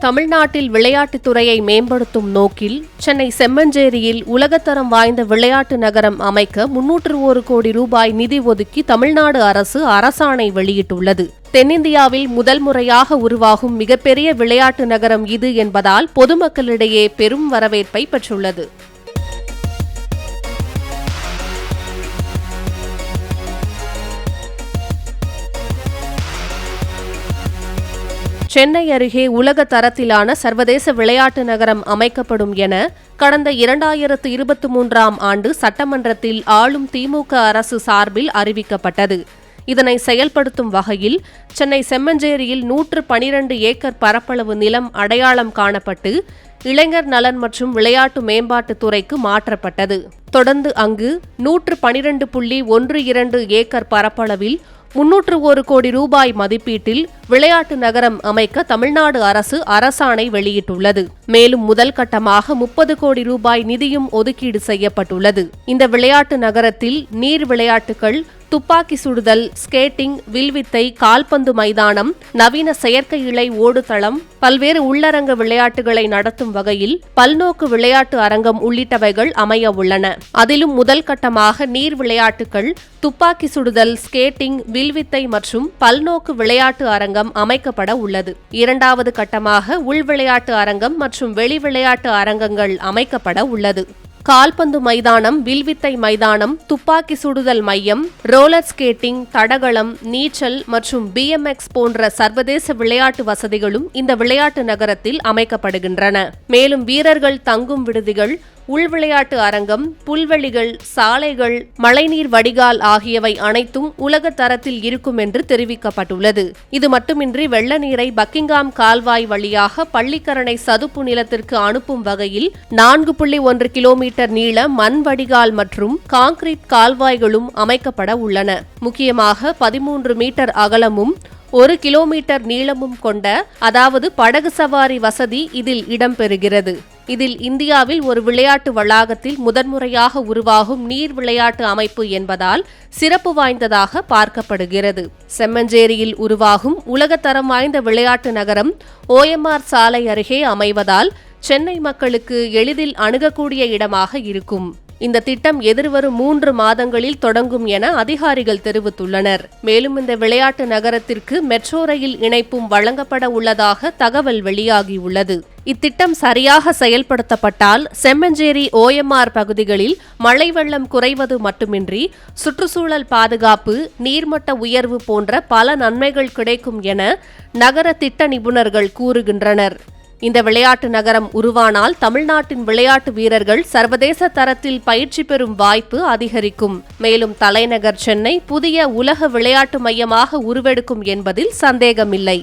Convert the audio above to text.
தமிழ்நாட்டில் விளையாட்டுத் துறையை மேம்படுத்தும் நோக்கில் சென்னை செம்மஞ்சேரியில் உலகத்தரம் வாய்ந்த விளையாட்டு நகரம் அமைக்க முன்னூற்று ஒரு கோடி ரூபாய் நிதி ஒதுக்கி தமிழ்நாடு அரசு அரசாணை வெளியிட்டுள்ளது. தென்னிந்தியாவில் முதல் முறையாக உருவாகும் மிகப்பெரிய விளையாட்டு நகரம் இது என்பதால் பொதுமக்களிடையே பெரும் வரவேற்பை பெற்றுள்ளது. சென்னை அருகே உலக தரத்திலான சர்வதேச விளையாட்டு நகரம் அமைக்கப்படும் என கடந்த இரண்டாயிரத்து இருபத்தி மூன்றாம் ஆண்டு சட்டமன்றத்தில் ஆளும் திமுக அரசு சார்பில் அறிவிக்கப்பட்டது. இதனை செயல்படுத்தும் வகையில் சென்னை செம்மஞ்சேரியில் நூற்று பனிரண்டு ஏக்கர் பரப்பளவு நிலம் அடையாளம் காணப்பட்டு இளைஞர் நலன் மற்றும் விளையாட்டு மேம்பாட்டுத் துறைக்கு மாற்றப்பட்டது. தொடர்ந்து அங்கு நூற்று பனிரண்டு புள்ளி ஒன்று இரண்டு ஏக்கர் பரப்பளவில் முன்னூற்று ஒரு கோடி ரூபாய் மதிப்பீட்டில் விளையாட்டு நகரம் அமைக்க தமிழ்நாடு அரசு அரசாணை வெளியிட்டுள்ளது. மேலும் முதல் கட்டமாக முப்பது கோடி ரூபாய் நிதியும் ஒதுக்கீடு செய்யப்பட்டுள்ளது. இந்த விளையாட்டு நகரத்தில் நீர் விளையாட்டுகள் துப்பாக்கி சுடுதல் ஸ்கேட்டிங் வில்வித்தை கால்பந்து மைதானம் நவீன செயற்கை இலை ஓடுதளம் பல்வேறு உள்ளரங்க விளையாட்டுகளை நடத்தும் வகையில் பல்நோக்கு விளையாட்டு அரங்கம் உள்ளிட்டவைகள் அமைய உள்ளன. அதிலும் முதல் கட்டமாக நீர் விளையாட்டுகள் துப்பாக்கி சுடுதல் ஸ்கேட்டிங் வில்வித்தை மற்றும் பல்நோக்கு விளையாட்டு அரங்கம் அரங்கம் அமைக்கப்பட உள்ளது. இரண்டாவது கட்டமாக உள் விளையாட்டு அரங்கம் மற்றும் வெளி விளையாட்டு அரங்கங்கள் அமைக்கப்பட உள்ளது. கால்பந்து மைதானம் வில்வித்தை மைதானம் துப்பாக்கி சுடுதல் மையம் ரோலர் ஸ்கேட்டிங் தடகளம் நீச்சல் மற்றும் பிஎம்எக்ஸ் போன்ற சர்வதேச விளையாட்டு வசதிகளும் இந்த விளையாட்டு நகரத்தில் அமைக்கப்படுகின்றன. மேலும் வீரர்கள் தங்கும் விடுதிகள் உள் விளையாட்டு அரங்கம் புல்வெளிகள் சாலைகள் மழைநீர் வடிகால் ஆகியவை அனைத்தும் உலக தரத்தில் இருக்கும் என்று தெரிவிக்கப்பட்டுள்ளது. இது மட்டுமின்றி வெள்ள நீரை பக்கிங்காம் கால்வாய் வழியாக பள்ளிக்கரணை சதுப்பு நிலத்திற்கு அனுப்பும் வகையில் நான்கு புள்ளி ஒன்று கிலோமீட்டர் நீள மண் வடிகால் மற்றும் காங்கிரீட் கால்வாய்களும் அமைக்கப்பட உள்ளன. முக்கியமாக பதிமூன்று மீட்டர் அகலமும் ஒரு கிலோமீட்டர் நீளமும் கொண்ட அதாவது படகு சவாரி வசதி இதில் இடம்பெறுகிறது. இதில் இந்தியாவில் ஒரு விளையாட்டு வளாகத்தில் முதன்முறையாக உருவாகும் நீர் விளையாட்டு அமைப்பு என்பதால் சிறப்பு வாய்ந்ததாக பார்க்கப்படுகிறது. செம்மஞ்சேரியில் உருவாகும் உலகத்தரம் வாய்ந்த விளையாட்டு நகரம் ஓஎம்ஆர் சாலை அருகே அமைவதால் சென்னை மக்களுக்கு எளிதில் அணுகக்கூடிய இடமாக இருக்கும். இந்த திட்டம் எதிர்வரும் மூன்று மாதங்களில் தொடங்கும் என அதிகாரிகள் தெரிவித்துள்ளனர். மேலும் இந்த விளையாட்டு நகரத்திற்கு மெட்ரோ ரயில் இணைப்பும் வழங்கப்பட உள்ளதாக தகவல் வெளியாகியுள்ளது. இத்திட்டம் சரியாக செயல்படுத்தப்பட்டால் செம்மஞ்சேரி ஓஎம்ஆர் பகுதிகளில் மழை வெள்ளம் குறைவது மட்டுமின்றி சுற்றுச்சூழல் பாதுகாப்பு நீர்மட்ட உயர்வு போன்ற பல நன்மைகள் கிடைக்கும் என நகர திட்ட நிபுணர்கள் கூறுகின்றனர். இந்த விளையாட்டு நகரம் உருவானால் தமிழ்நாட்டின் விளையாட்டு வீரர்கள் சர்வதேச தரத்தில் பயிற்சி பெறும் வாய்ப்பு அதிகரிக்கும். மேலும் தலைநகர் சென்னை புதிய உலக விளையாட்டு மையமாக உருவெடுக்கும் என்பதில் சந்தேகமில்லை.